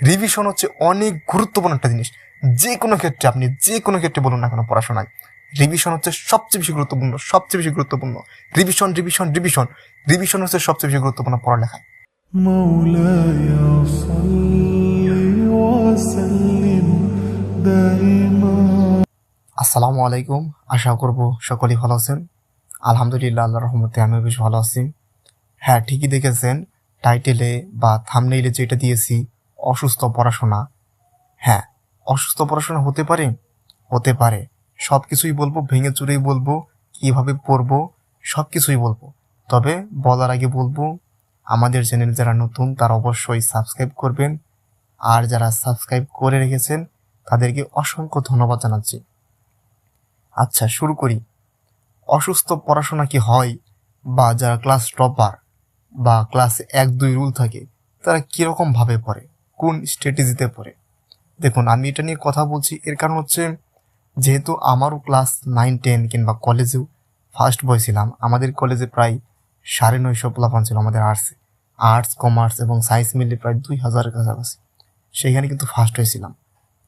Revision হচ্ছে অনেক গুরুত্বপূর্ণ একটা জিনিস। যে কোনো ক্ষেত্রে আপনি যে কোনো ক্ষেত্রে বলুন না কোনো পড়াশোনায় রিভিশন হচ্ছে সবচেয়ে বেশি গুরুত্বপূর্ণ সবচেয়ে বেশি গুরুত্বপূর্ণ। রিভিশন রিভিশন রিভিশন রিভিশন হচ্ছে সবচেয়ে বেশি গুরুত্বপূর্ণ পড়ালেখায়। আসসালামু আলাইকুম আশা করব সকলেই ভালো আছেন। আলহামদুলিল্লাহ আল্লাহ রহমতে আমিও বেশ ভালো আছি। হ্যাঁ ঠিকই দেখেছেন টাইটেলে বা থামনেইলে যেটা দিয়েছি অসুস্থ পড়াশোনা। হ্যাঁ অসুস্থ পড়াশোনা হতে পারে? হতে পারে। সব কিছুই বলব, ভেঙে চুরেই বলব, কীভাবে পড়ব সব কিছুই বলব। তবে বলার আগে বলব, আমাদের চ্যানেল যারা নতুন, তারা অবশ্যই সাবস্ক্রাইব করবেন। আর যারা সাবস্ক্রাইব করে রেখেছেন, তাদেরকে অসংখ্য ধন্যবাদ জানাচ্ছি। আচ্ছা শুরু করি। অসুস্থ পড়াশোনা কি হয়? বা যারা ক্লাস টপার বা ক্লাস এক দুই রুল থাকে, তারা কীরকমভাবে পড়ে? কোন স্ট্র্যাটেজিতে পড়ে? দেখুন, আমি এটা নিয়ে কথা বলছি, এর কারণ হচ্ছে যেহেতু আমারও ক্লাস নাইন টেন কিংবা কলেজেও ফার্স্ট বয় ছিলাম, আমাদের কলেজে প্রায় সাড়ে নয়শো প্লাফান ছিল আমাদের আর্টসে আর্টস কমার্স এবং সায়েন্স মিলে প্রায় দুই হাজারের কাছাকাছি। সেইখানে কিন্তু ফার্স্ট হয়েছিলাম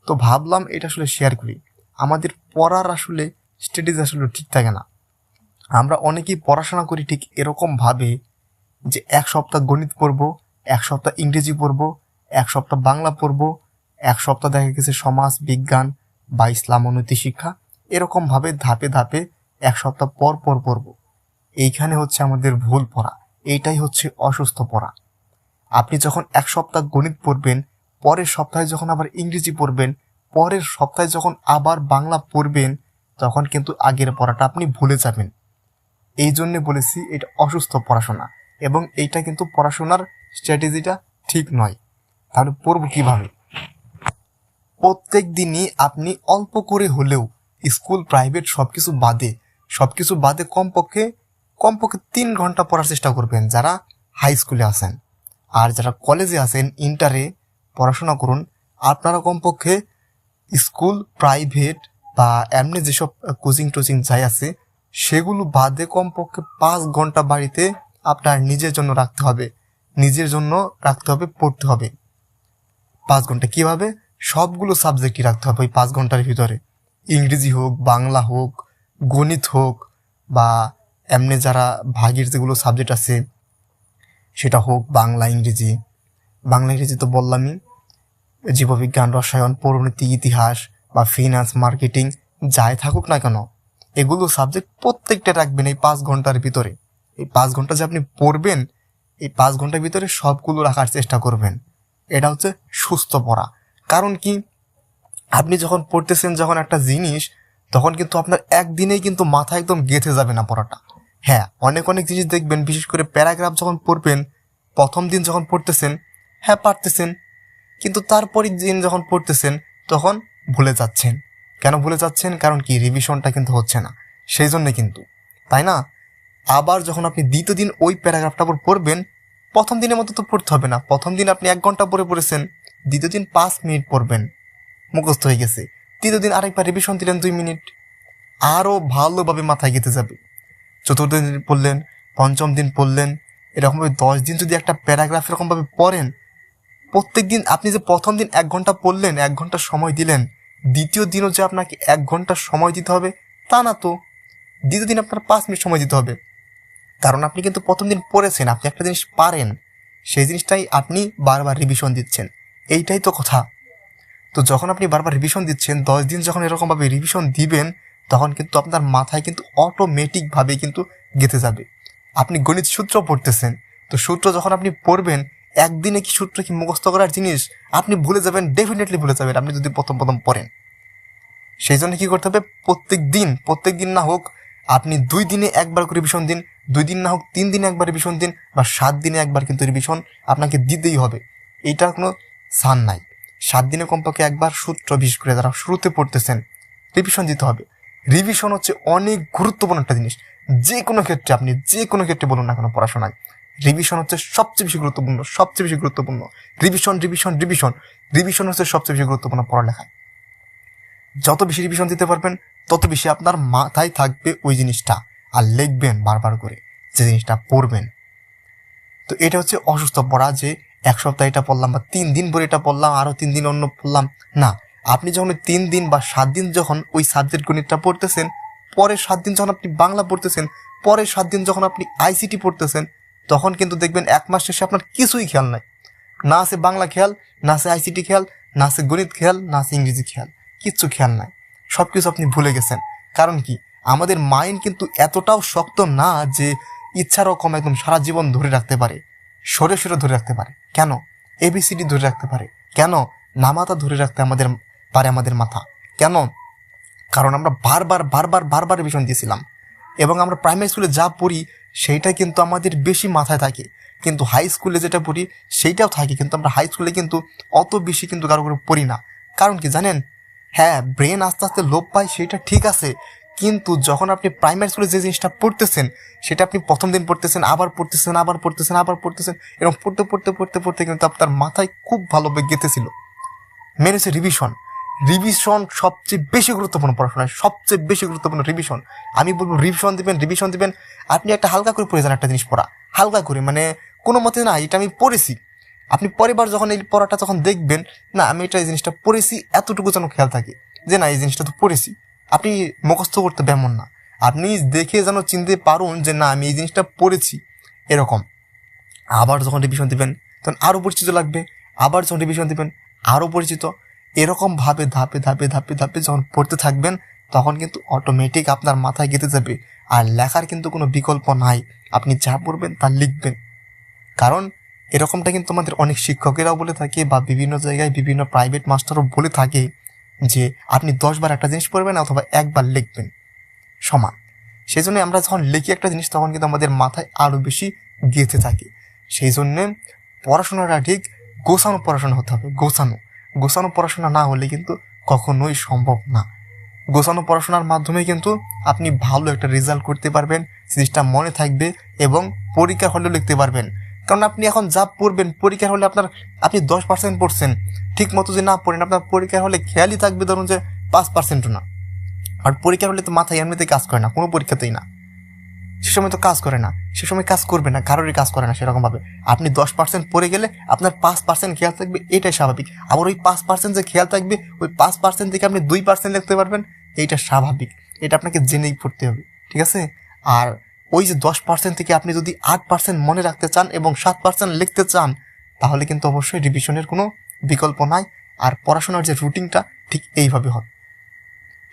তো ভাবলাম এটা আসলে শেয়ার করি। আমাদের পড়ার আসলে স্ট্র্যাটেজি আসলে ঠিক থাকে না। আমরা অনেকেই পড়াশোনা করি ঠিক এরকমভাবে যে এক সপ্তাহ গণিত পড়ব, এক সপ্তাহ ইংরেজি পড়ব এক সপ্তাহ বাংলা পড়ব, এক সপ্তাহ দেখা গেছে সমাজ, বিজ্ঞান বা ইসলাম ও নীতি শিক্ষা। এরকমভাবে ধাপে ধাপে এক সপ্তাহ পর পর পড়ব। এইখানে হচ্ছে আমাদের ভুল পড়া। এইটাই হচ্ছে অসুস্থ পড়া। আপনি যখন এক সপ্তাহ গণিত পড়বেন, পরের সপ্তাহে যখন আবার ইংরেজি পড়বেন, পরের সপ্তাহে যখন আবার বাংলা পড়বেন, তখন কিন্তু আগের পড়াটা আপনি ভুলে যাবেন। এই জন্য বলেছি, এটা অসুস্থ পড়াশোনা। এবং এইটা কিন্তু পড়াশোনার স্ট্র্যাটেজিটা ঠিক নয়। তাহলে পড়ব কীভাবে? প্রত্যেক দিনই আপনি অল্প করে হলেও স্কুল, প্রাইভেট সব কিছু বাদে সব কিছু বাদে কমপক্ষে কমপক্ষে তিন ঘণ্টা পড়ার চেষ্টা করবেন যারা হাই স্কুলে আছেন। আর যারা কলেজে আছেন ইন্টারে পড়াশোনা করুন, আপনারা কমপক্ষে স্কুল প্রাইভেট বা এমনি যেসব কোচিং টোচিং যাই আছে, সেগুলো বাদে কমপক্ষে পাঁচ ঘণ্টা বাড়িতে আপনার নিজের জন্য রাখতে হবে। নিজের জন্য রাখতে হবে, পড়তে হবে। পাঁচ ঘণ্টা কীভাবে? সবগুলো সাবজেক্টই রাখতে হবে ওই পাঁচ ঘণ্টার ভিতরে। ইংরেজি হোক, বাংলা হোক, গণিত হোক বা এমনি যারা ভাগের যেগুলো সাবজেক্ট আছে, সেটা হোক বাংলা, ইংরেজি। বাংলা, ইংরেজি তো বললামই। জীববিজ্ঞান, রসায়ন পরিণতি ইতিহাস বা ফিনান্স মার্কেটিং যাই থাকুক না কেন, এগুলো সাবজেক্ট প্রত্যেকটা রাখবেন এই পাঁচ ঘণ্টার ভিতরে। এই পাঁচ ঘণ্টা যে আপনি পড়বেন, এই পাঁচ ঘণ্টার ভিতরে সবগুলো রাখার চেষ্টা করবেন। এটা হচ্ছে সুস্থ পড়া। কারণ কি? আপনি যখন পড়তেছেন যখন একটা জিনিস, তখন কিন্তু আপনার একদিনেই কিন্তু মাথা একদম গেঁথে যাবে না পড়াটা। হ্যাঁ অনেক অনেক জিনিস দেখবেন, বিশেষ করে প্যারাগ্রাফ যখন পড়বেন, প্রথম দিন যখন পড়তেছেন হ্যাঁ পারতেছেন। কিন্তু তারপরের দিন যখন পড়তেছেন, তখন ভুলে যাচ্ছেন। কেন ভুলে যাচ্ছেন? কারণ কি? রিভিশনটা কিন্তু হচ্ছে না। সেই জন্যে কিন্তু। তাই না? আবার যখন আপনি দ্বিতীয় দিন ওই প্যারাগ্রাফটা পড়বেন প্রথম দিনের মতো তো পড়তে হবে না। প্রথম দিন আপনি এক ঘণ্টা পরে পড়েছেন, দ্বিতীয় দিন পাঁচ মিনিট পড়বেন। মুখস্থ হয়ে গেছে। তৃতীয় দিন আরেকবার রিভিশন দিলেন দুই মিনিট। আরও ভালোভাবে মাথায় গেতে যাবে। চতুর্থ দিন পড়লেন, পঞ্চম দিন পড়লেন, এরকমভাবে দশ দিন যদি একটা প্যারাগ্রাফ এরকমভাবে পড়েন, প্রত্যেক দিন আপনি যে প্রথম দিন এক ঘণ্টা পড়লেন, এক ঘণ্টা সময় দিলেন, দ্বিতীয় দিনও যে আপনাকে এক ঘণ্টা সময় দিতে হবে, তা না তো। দ্বিতীয় দিন আপনার পাঁচ মিনিট সময় দিতে হবে। কারণ আপনি কিন্তু প্রথম দিন পড়েছেন, আপনি একটা জিনিস পারেন, সেই জিনিসটাই আপনি বারবার রিভিশন দিচ্ছেন। এইটাই তো কথা। তো যখন আপনি বারবার রিভিশন দিচ্ছেন, দশ দিন যখন এরকমভাবে রিভিশন দিবেন, তখন কিন্তু আপনার মাথায় কিন্তু অটোমেটিকভাবে কিন্তু গেঁথে যাবে। আপনি গণিত সূত্র পড়তেছেন, তো সূত্র যখন আপনি পড়বেন, একদিনে কি সূত্র কি মুখস্থ করার জিনিস আপনি ভুলে যাবেন ডেফিনেটলি ভুলে যাবেন, আপনি যদি প্রথম প্রথম পড়েন। সেই জন্য কী করতে হবে? প্রত্যেক দিন প্রত্যেক দিন না হোক, আপনি দুই দিনে একবার করে রিভিশন দিন দুই দিন না হোক, তিন দিনে একবার রিভিশন দিন বা সাত দিনে একবার কিন্তু রিভিশন আপনাকে দিতেই হবে। এইটার কোনো সান নাই। সাত দিনে কমপক্ষে একবার সূত্র বিশেষ করে যারা শুরুতে পড়তেছেন রিভিশন দিতে হবে। রিভিশন হচ্ছে অনেক গুরুত্বপূর্ণ একটা জিনিস। যে কোনো ক্ষেত্রে আপনি যে কোনো ক্ষেত্রে বলুন না কেন পড়াশোনায়। রিভিশন হচ্ছে সবচেয়ে বেশি গুরুত্বপূর্ণ, সবচেয়ে বেশি গুরুত্বপূর্ণ। রিভিশন রিভিশন রিভিশন রিভিশন হচ্ছে সবচেয়ে বেশি গুরুত্বপূর্ণ পড়ালেখায়। যত বেশি রিভিশন দিতে পারবেন, তত বেশি আপনার মাথায় থাকবে ওই জিনিসটা। আর লিখবেন বারবার করে যে জিনিসটা পড়বেন। তো এটা হচ্ছে অসুস্থ পড়া যে এক সপ্তাহ এটা পড়লাম বা তিন দিন পরে এটা পড়লাম, আরও তিন দিন অন্য পড়লাম। না, আপনি যখন তিন দিন বা সাত দিন যখন ওই সাবজেক্ট গণিতটা পড়তেছেন, পরের সাত দিন যখন আপনি বাংলা পড়তেছেন, পরের সাত দিন যখন আপনি আইসিটি পড়তেছেন, তখন কিন্তু দেখবেন এক মাস শেষে আপনার কিছুই খেয়াল নাই। না আছে বাংলা খেয়াল, না আছে আইসিটি খেয়াল, না আছে গণিত খেয়াল, না আছে ইংরেজি খেয়াল। কিচ্ছু খেয়াল নাই। সব কিছু আপনি ভুলে গেছেন। কারণ কি? আমাদের মাইন্ড কিন্তু এতটাও শক্ত না যে ইচ্ছা রকম একদম সারা জীবন ধরে রাখতে পারে। সরে সরে ধরে রাখতে পারে। কেন? এবিসিডি ধরে রাখতে পারে। কেন? নামাতা ধরে রাখতে আমাদের পারে আমাদের মাথা। কেন? কারণ আমরা বারবার বারবার বারবার ভীষণ দিয়েছিলাম। এবং আমরা প্রাইমারি স্কুলে যা পড়ি সেইটা কিন্তু আমাদের বেশি মাথায় থাকে। কিন্তু হাই স্কুলে যেটা পড়ি, সেইটাও থাকে। কিন্তু আমরা হাই স্কুলে কিন্তু অত বেশি কিন্তু কারও করে পড়ি না। কারণ কি জানেন? হ্যাঁ ব্রেন আস্তে আস্তে লোপ পায় সেটা ঠিক আছে। কিন্তু যখন আপনি প্রাইমারি স্কুলে যে জিনিসটা পড়তেছেন, সেটা আপনি প্রথম দিন পড়তেছেন, আবার পড়তেছেন আবার পড়তেছেন আবার পড়তেছেন, এরকম পড়তে পড়তে পড়তে পড়তে কিন্তু আপনার মাথায় খুব ভালোভাবে গেঁথেছিল মেন হচ্ছে রিভিশন রিভিশন সবচেয়ে বেশি গুরুত্বপূর্ণ পড়াশোনায়, সবচেয়ে বেশি গুরুত্বপূর্ণ রিভিশন আমি বলব রিভিশন দিবেন রিভিশন দিবেন। আপনি একটা হালকা করে পড়ে যান একটা জিনিস পড়া, হালকা করে। মানে কোনো মতে না, এটা আমি পড়েছি। আপনি পরের বার যখন এই পড়াটা যখন দেখবেন, না, আমি এটা এই জিনিসটা পড়েছি, এতটুকু যেন খেয়াল থাকে যে, না, এই জিনিসটা তো পড়েছি। আপনি মুখস্থ করতে বেমন না। আপনি দেখে যেন চিনতে পারুন যে, না, আমি এই জিনিসটা পড়েছি। এরকম। আবার যখন রিভিশন দিবেন, তখন আরও পরিচিত লাগবে। আবার যখন রিভিশন দিবেন, আরও পরিচিত। এরকমভাবে ধাপে ধাপে ধাপে ধাপে যখন পড়তে থাকবেন, তখন কিন্তু অটোমেটিক আপনার মাথায় গেঁথে যাবে। আর লেখার কিন্তু কোনো বিকল্প নাই। আপনি যা পড়বেন, তা লিখবেন। কারণ এরকমটা কিন্তু আমাদের অনেক শিক্ষকেরাও বলে থাকে বা বিভিন্ন জায়গায় বিভিন্ন প্রাইভেট মাস্টারও বলে থাকে যে আপনি দশবার একটা জিনিস পড়বেন অথবা একবার লিখবেন সমান। সেই জন্য আমরা যখন লিখি একটা জিনিস, তখন কিন্তু আমাদের মাথায় আরও বেশি গেঁথে থাকে। সেই জন্যে পড়াশোনাটা ঠিক গোছানো পড়াশোনা হতে হবে, গোছানো। গোছানো পড়াশোনা না হলে কিন্তু কখনোই সম্ভব না। গোছানো পড়াশোনার মাধ্যমে কিন্তু আপনি ভালো একটা রেজাল্ট করতে পারবেন, জিনিসটা মনে থাকবে এবং পরীক্ষার হলেও লিখতে পারবেন। কারণ আপনি এখন যা পড়বেন, পরীক্ষার হলে আপনার, আপনি দশ পার্সেন্ট পড়ছেন। ঠিক মতো যে না পড়েন, আপনার পরীক্ষার হলে খেয়ালই থাকবে ধরুন যে পাঁচ পার্সেন্টও না। আর পরীক্ষার হলে তো মাথায় এমনিতে কাজ করে না, কোনো পরীক্ষাতেই না। সে সময় তো কাজ করে না, সে সময় কাজ করবে না, কারোরই কাজ করে না সেরকমভাবে। আপনি দশ পার্সেন্ট পড়ে গেলে আপনার পাঁচ পার্সেন্ট খেয়াল থাকবে, এটাই স্বাভাবিক। আবার ওই পাঁচ পার্সেন্ট যে খেয়াল থাকবে, ওই পাঁচ পার্সেন্ট থেকে আপনি দুই পার্সেন্ট লিখতে পারবেন, এইটা স্বাভাবিক। এটা আপনাকে জেনেই পড়তে হবে, ঠিক আছে? আর ওই যে দশ পার্সেন্ট থেকে আপনি যদি আট পার্সেন্ট মনে রাখতে চান এবং সাত পার্সেন্ট লিখতে চান, তাহলে কিন্তু অবশ্যই রিভিশনের কোনো বিকল্প নাই। আর পড়াশোনার যে রুটিনটা ঠিক এইভাবে হবে।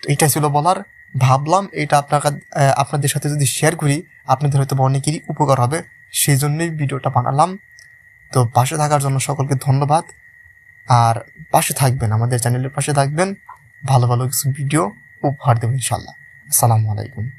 তো এইটাই ছিল বলার। ভাবলাম এটা আপনার আপনাদের সাথে যদি শেয়ার করি, আপনাদের হয়তো অনেকেরই উপকার হবে। সেই জন্যই ভিডিওটা বানালাম। তো পাশে থাকার জন্য সকলকে ধন্যবাদ। আর পাশে থাকবেন, আমাদের চ্যানেলের পাশে থাকবেন। ভালো ভালো কিছু ভিডিও উপহার দেবেন ইনশাল্লাহ আসসালামু আলাইকুম।